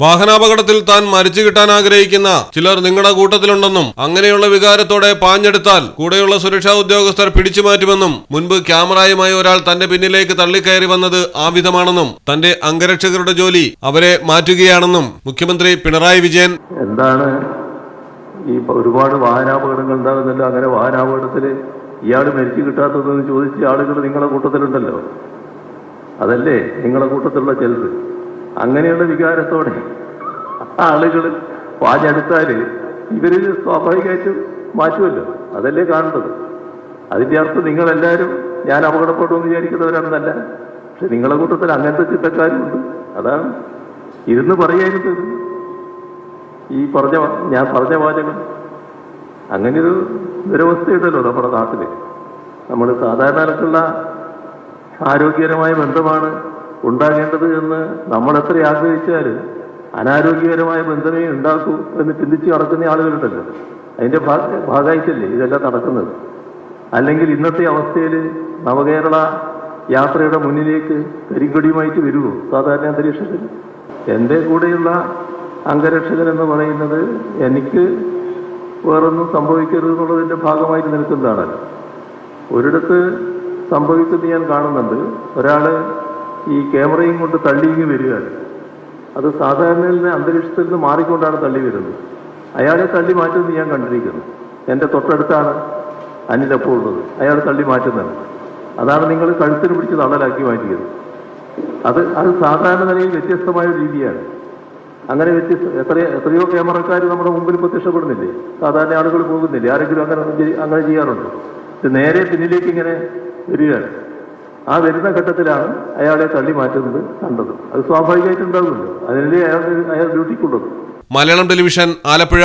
വാഹനാപകടത്തിൽ താൻ മരിച്ചു കിട്ടാൻ ആഗ്രഹിക്കുന്ന ചിലർ നിങ്ങളുടെ കൂട്ടത്തിലുണ്ടെന്നും അങ്ങനെയുള്ള വികാരത്തോടെ പാഞ്ഞെടുത്താൽ കൂടെയുള്ള സുരക്ഷാ ഉദ്യോഗസ്ഥർ പിടിച്ചു മാറ്റുമെന്നും മുൻപ് ക്യാമറയുമായി ഒരാൾ തന്റെ പിന്നിലേക്ക് തള്ളിക്കയറി വന്നത് ആവിധമാണെന്നും തന്റെ അംഗരക്ഷകരുടെ ജോലി അവരെ മാറ്റുകയാണെന്നും മുഖ്യമന്ത്രി പിണറായി വിജയൻ എന്താണ് ഈ ഒരുപാട് വാഹനാപകടങ്ങൾ ഉണ്ടാകുന്നല്ലോ അങ്ങനെ വാഹനാപകടത്തിൽ ഇയാൾ മരിച്ചു കിട്ടാത്തതെന്ന് ചോദിച്ച ആളുകൾ നിങ്ങളുടെ കൂട്ടത്തിലുണ്ടല്ലോ. അതല്ലേ നിങ്ങളുടെ കൂട്ടത്തിലുള്ള ചിലത് അങ്ങനെയുള്ള വികാരത്തോടെ ആളുകൾ വാചെടുത്താൽ ഇവർ സ്വാഭാവികമായിട്ടും മാറ്റുമല്ലോ. അതല്ലേ കാണേണ്ടത് അതിന്റെ അർത്ഥം നിങ്ങളെല്ലാവരും ഞാൻ അപകടപ്പെടുമെന്ന് വിചാരിക്കുന്നവരാണെന്നല്ല. പക്ഷെ നിങ്ങളെ കൂട്ടത്തിൽ അങ്ങനത്തെ ചിത്തക്കാരുമുണ്ട് അതാണ്. ഇരുന്ന് പറയായിരുന്നത് ഈ പറഞ്ഞ ഞാൻ പറഞ്ഞ വാചകം ഒരു ദുരവസ്ഥയുണ്ടല്ലോ നമ്മുടെ നാട്ടിൽ നമ്മൾ സാധാരണക്കുള്ള ആരോഗ്യകരമായ ബന്ധമാണ് ഉണ്ടാകേണ്ടത് എന്ന് നമ്മൾ എത്ര ആഗ്രഹിച്ചാലും അനാരോഗ്യകരമായ ബന്ധമേ ഉണ്ടാക്കൂ എന്ന് ചിന്തിച്ച് നടക്കുന്ന ആളുകളുണ്ടല്ലോ. അതിന്റെ ഭാ- ഭാഗമായിട്ടല്ലേ ഇതെല്ലാം നടക്കുന്നത്? അല്ലെങ്കിൽ ഇന്നത്തെ അവസ്ഥയിൽ നവകേരള യാത്രയുടെ മുന്നിലേക്ക് കരിങ്കൊടിയുമായിട്ട് വരുമോ സാധാരണ അന്തരീക്ഷത്തിൽ. എന്റെ കൂടെയുള്ള അംഗരക്ഷകൻ എന്ന് പറയുന്നത് എനിക്ക് വേറൊന്നും സംഭവിക്കരുത് എന്നുള്ളതിന്റെ ഭാഗമായിട്ട് നിൽക്കുന്നതാണ്. ഒരിടത്ത് സംഭവിക്കുന്നത് ഞാൻ കാണുന്നുണ്ട്. ഒരാൾ ഈ ക്യാമറയും കൊണ്ട് തള്ളിയിങ്ങ് വരികയാണ് അത് സാധാരണയിൽ നിന്ന് അന്തരീക്ഷത്തിൽ നിന്ന് മാറിക്കൊണ്ടാണ് തള്ളി വരുന്നത്. അയാളെ തള്ളി മാറ്റുന്നത് ഞാൻ കണ്ടിരിക്കുന്നു. എന്റെ തൊട്ടടുത്താണ് അനിലപ്പോൾ ഉള്ളത്. അയാൾ തള്ളി മാറ്റുന്നത് അതാണ് നിങ്ങൾ കഴുത്തിന് പിടിച്ച് തള്ളലാക്കി മാറ്റിയത്. അത് അത് സാധാരണ നിലയിൽ വ്യത്യസ്തമായ രീതിയാണ്. അങ്ങനെ വ്യത്യസ്ത എത്ര എത്രയോ ക്യാമറക്കാർ നമ്മുടെ മുമ്പിൽ പ്രത്യക്ഷപ്പെടുന്നില്ലേ? സാധാരണ ആളുകൾ പോകുന്നില്ലേ? ആരെങ്കിലും അങ്ങനെ അങ്ങനെ ചെയ്യാറുണ്ട്? നേരെ പിന്നിലേക്ക് ഇങ്ങനെ വരികയാണ്. ആ വരുന്ന ഘട്ടത്തിലാണ് അയാളെ തള്ളി മാറ്റുന്നത് കണ്ടത്. അത് സ്വാഭാവികമായിട്ട് സ്വാഭാവികമായിട്ടുണ്ടാകുമല്ലോ അതിനല്ലേ അയാൾ അയാൾ ഡ്യൂട്ടിക്കുള്ളത് Malayalam television Alappuzha